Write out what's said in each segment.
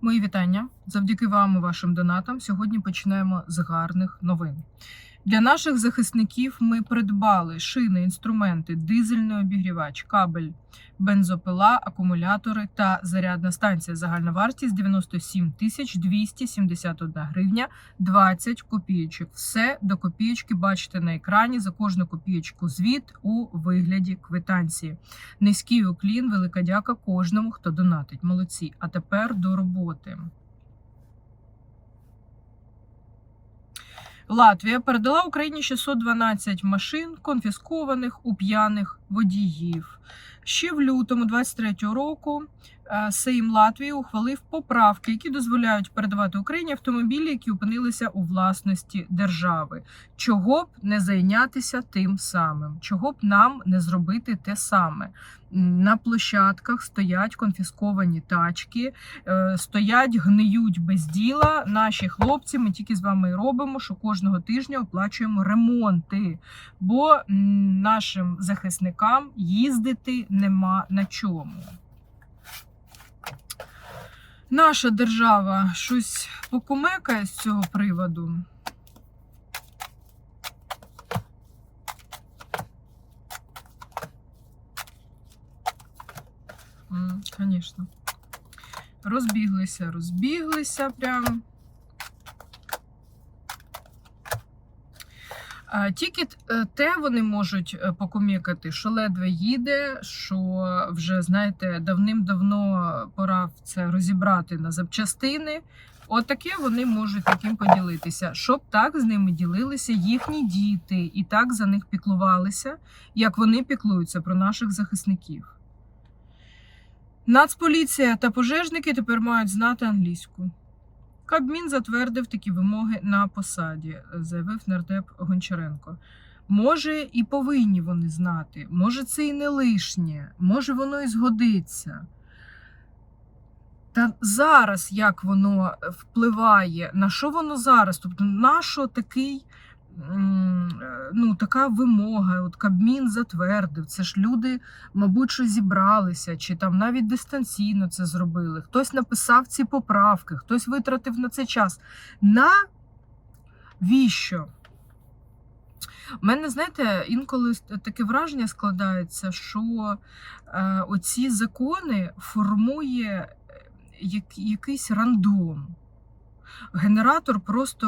Мої вітання. Завдяки вам і вашим донатам. Сьогодні починаємо з гарних новин. Для наших захисників ми придбали шини, інструменти, дизельний обігрівач, кабель, бензопила, акумулятори та зарядна станція. Загальна вартість 97 тисяч 271 гривня 20 копійочок. Все до копійочки бачите на екрані. За кожну копійочку звіт у вигляді квитанції. Низький уклін, велика дяка кожному, хто донатить. Молодці. А тепер до роботи. Латвія передала Україні 612 машин, конфіскованих у п'яних водіїв. Ще в лютому 23-го року Сейм Латвії ухвалив поправки, які дозволяють передавати Україні автомобілі, які опинилися у власності держави. Чого б не зайнятися тим самим, чого б нам не зробити те саме. На площадках стоять конфісковані тачки, е, стоять, гниють без діла. Наші хлопці, ми тільки з вами робимо, що кожного тижня оплачуємо ремонти, бо нашим захисникам їздити нема на чому. Наша держава щось покумекає з цього приводу. Звісно. Розбіглися, розбіглися прям. Тільки е, те вони можуть е, покумікати, що ледве їде, що вже, знаєте, давним-давно пора це розібрати на запчастини. Отаке вони можуть таким поділитися, щоб так з ними ділилися їхні діти і так за них піклувалися, як вони піклуються про наших захисників. Нацполіція та пожежники тепер мають знати англійську. Кабмін затвердив такі вимоги на посаді, заявив нардеп Гончаренко. Може, і повинні вони знати, може, це і не лишнє, може, воно і згодиться. Та зараз як воно впливає, на що воно зараз? Тобто, на що такий, е, ну, така вимога? От Кабмін затвердив. Це ж люди, мабуть, що зібралися, чи там навіть дистанційно це зробили. Хтось написав ці поправки, хтось витратив на це час. На віщо? У мене, знаєте, інколи таке враження складається, що е, оці закони формує е, як, якийсь рандом. Генератор просто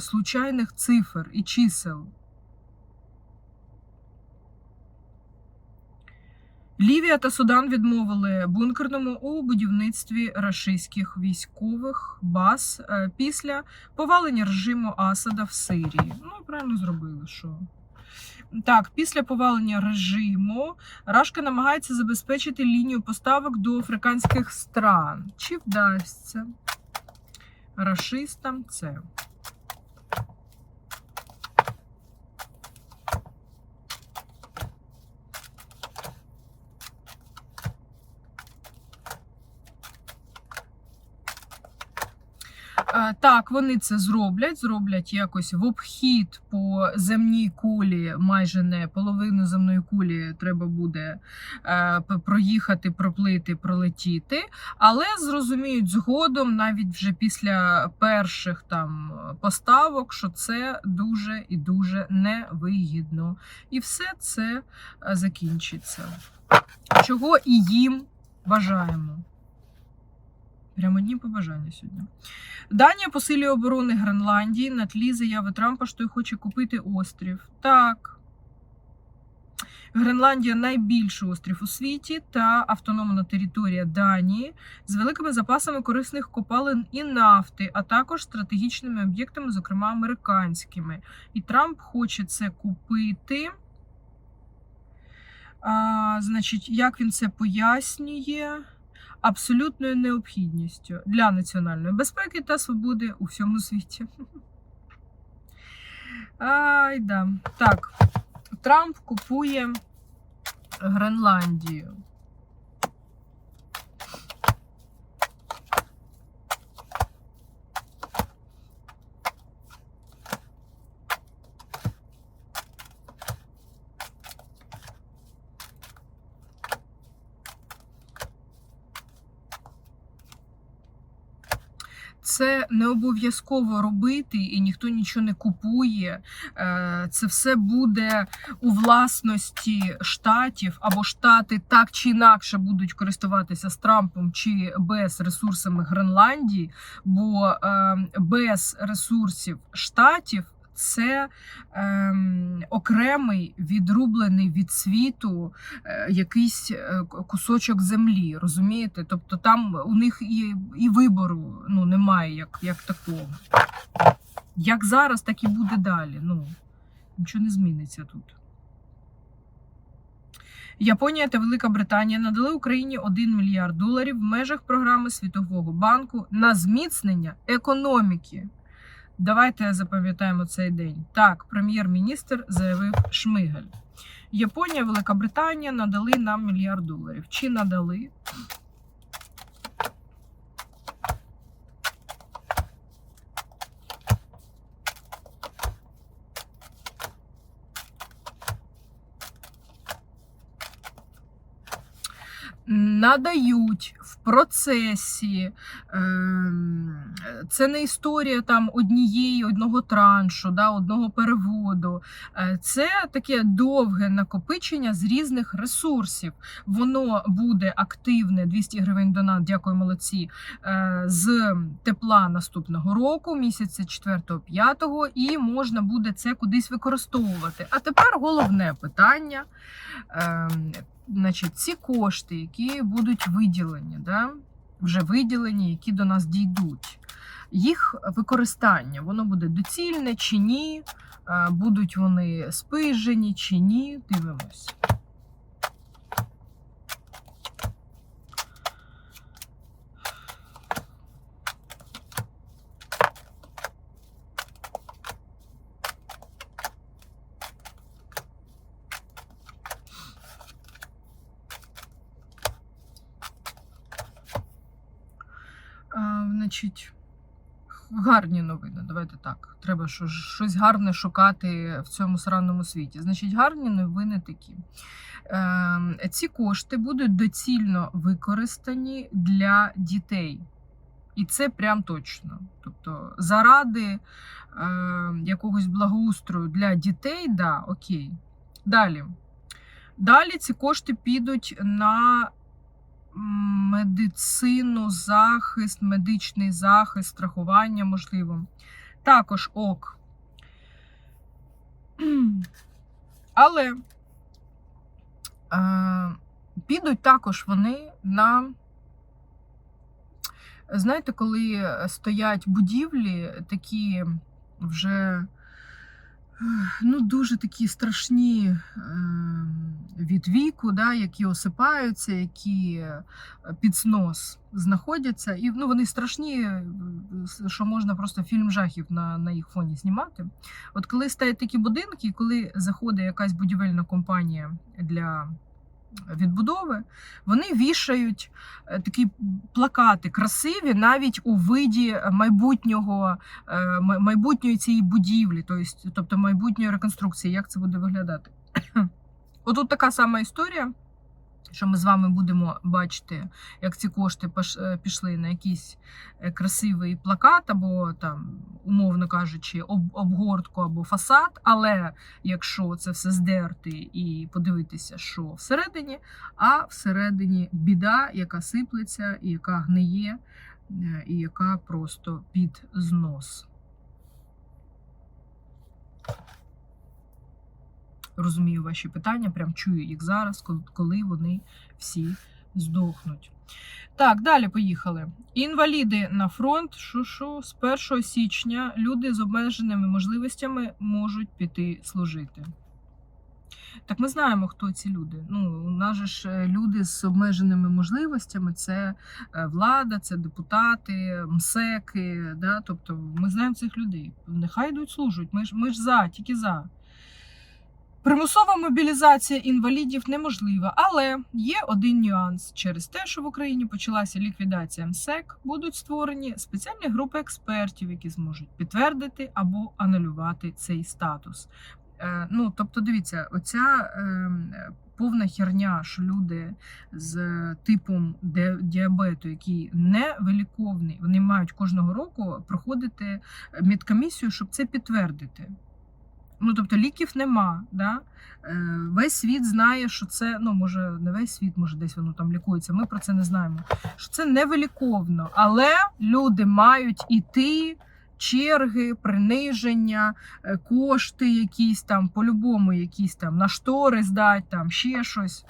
случайних цифр і чисел. Лівія та Судан відмовили бункерному у будівництві рашистських військових баз е, після повалення режиму Асада в Сирії. Ну, правильно зробили, що. Так, після повалення режиму Рашка намагається забезпечити лінію поставок до африканських стран. Чи вдасться рашистам це? Так, вони це зроблять, зроблять якось в обхід по земній кулі, майже не половину земної кулі треба буде е, проїхати, проплити, пролетіти. Але зрозуміють згодом, навіть вже після перших там поставок, що це дуже і дуже невигідно. І все це е, закінчиться. Чого і їм бажаємо. Прямо одні побажання сьогодні. Данія посилює оборони Гренландії на тлі заяви Трампа, що й хоче купити острів. Так. Гренландія найбільший острів у світі та автономна територія Данії з великими запасами корисних копалин і нафти, а також стратегічними об'єктами, зокрема американськими. І Трамп хоче це купити. А, значить, як він це пояснює? Абсолютною необхідністю для національної безпеки та свободи у всьому світі. Ай, да. Так, Трамп купує Гренландію. Це не обов'язково робити, і ніхто нічого не купує. Е, Це все буде у власності штатів, або штати так чи інакше будуть користуватися з Трампом чи без ресурсами Гренландії, бо е, без ресурсів штатів. Це ем, окремий відрублений від світу е, якийсь е, кусочок землі, розумієте? Тобто там у них і, і вибору ну, немає як, як такого. Як зараз, так і буде далі. Ну, нічого не зміниться тут. Японія та Велика Британія надали Україні 1 мільярд доларів в межах програми Світового банку на зміцнення економіки. Давайте запам'ятаємо цей день. Так, прем'єр-міністр заявив Шмигаль. Японія, Велика Британія надали нам мільярд доларів. Чи надали? надають процесі. ем, Це не історія там однієї, одного траншу, да, одного переводу. Е, Це таке довге накопичення з різних ресурсів. Воно буде активне 200 гривень донат, дякую, молодці. е, З тепла наступного року, місяця 4-5, і можна буде це кудись використовувати. А тепер головне питання. Значить, ці кошти, які будуть виділені, да, вже виділені, які до нас дійдуть, їх використання, воно буде доцільне чи ні, будуть вони спижені чи ні. Дивимось. А, значить, гарні новини. Давайте так. Треба щось гарне шукати в цьому сраному світі. Значить, гарні новини такі. Ем, Ці кошти будуть доцільно використані для дітей. І це прям точно. Тобто, заради е, якогось благоустрою для дітей, да, окей. Далі. Далі ці кошти підуть на медицину, захист, медичний захист, страхування можливо. Також ок. Але е, підуть також вони на. Знаєте, коли стоять будівлі, такі вже ну, дуже такі страшні е, від віку, да, які осипаються, які е, під снос знаходяться. І ну, вони страшні, е, що можна просто фільм жахів на, на їх фоні знімати. От коли стоять такі будинки, коли заходить якась будівельна компанія для відбудови, вони вішають е, такі плакати красиві навіть у виді майбутнього е, майбутньої цієї будівлі, тобто, тобто майбутньої реконструкції, як це буде виглядати. Отут така сама історія, що ми з вами будемо бачити, як ці кошти е, пішли на якийсь е, красивий плакат, або там, умовно кажучи, обгортку або фасад. Але якщо це все здерти і подивитися, що всередині, а всередині біда, яка сиплеться, і яка гниє, е, і яка просто під знос. Розумію ваші питання, прям чую їх зараз, коли вони всі здохнуть. Так, далі поїхали. Інваліди на фронт. Що з 1 січня люди з обмеженими можливостями можуть піти служити. Так ми знаємо, хто ці люди. Ну, у нас ж е, люди з обмеженими можливостями це е, влада, це депутати, МСЕКи. Да? Тобто ми знаємо цих людей. Нехай йдуть служать. Ми ж, ми ж за, тільки за. Примусова мобілізація інвалідів неможлива, але є один нюанс. Через те, що в Україні почалася ліквідація МСЕК, будуть створені спеціальні групи експертів, які зможуть підтвердити або анулювати цей статус. Е, ну, тобто, дивіться, оця е, повна херня, що люди з типом діабету, який не виліковний, вони мають кожного року проходити медкомісію, щоб це підтвердити. Ну, тобто ліків нема. Да? Е, весь світ знає, що це, ну, може, не весь світ, може, десь воно там лікується. Ми про це не знаємо. Що це невиліковно. Але люди мають іти, черги, приниження, е, кошти якісь там, по-любому, якісь там на штори здать, там ще щось.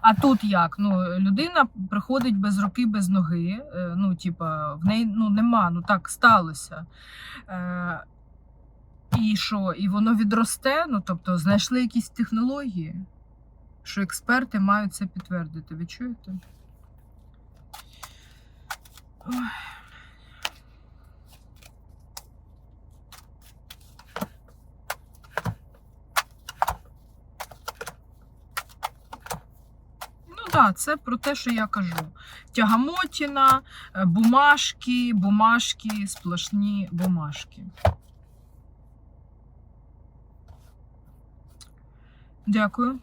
А тут як? Ну, людина приходить без руки, без ноги. е, Ну, типа, в неї ну, нема, ну так сталося. І що? І воно відросте? Ну, тобто, знайшли якісь технології, що експерти мають це підтвердити. Ви чуєте? Ой. Ну так, це про те, що я кажу. Тягамотіна, е, бумажки, бумажки, сплошні бумажки. Дякую.